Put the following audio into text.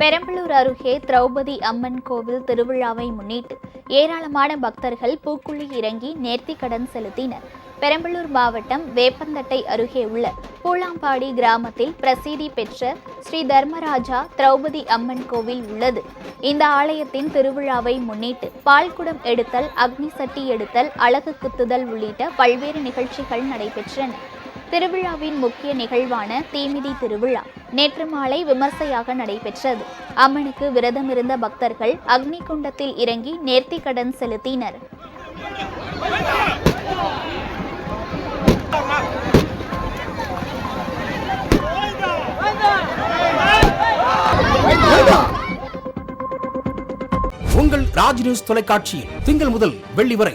பெரம்பலூர் அருகே திரௌபதி அம்மன் கோவில் திருவிழாவை முன்னிட்டு ஏராளமான பக்தர்கள் பூக்குழி இறங்கி நேர்த்திக்கடன் செலுத்தினர். பெரம்பலூர் மாவட்டம் வேப்பந்தட்டை அருகே உள்ள பூலாம்பாடி கிராமத்தில் பிரசித்தி பெற்ற ஸ்ரீ தர்மராஜா திரௌபதி அம்மன் கோவில் உள்ளது. இந்த ஆலயத்தின் திருவிழாவை முன்னிட்டு பால்குடம் எடுத்தல் அக்னி சட்டி எடுத்தல் அழகு குத்துதல் உள்ளிட்ட பல்வேறு நிகழ்ச்சிகள் நடைபெற்றன. திருவிழாவின் முக்கிய நிகழ்வான தீமிதி திருவிழா நேற்று மாலை விமர்சையாக நடைபெற்றது. அம்மனுக்கு விரதம் இருந்த பக்தர்கள் அக்னி குண்டத்தில் இறங்கி நேர்த்தி கடன் செலுத்தினர். உங்கள் ராஜ் நியூஸ் தொலைக்காட்சியில் திங்கள் முதல் வெள்ளி வரை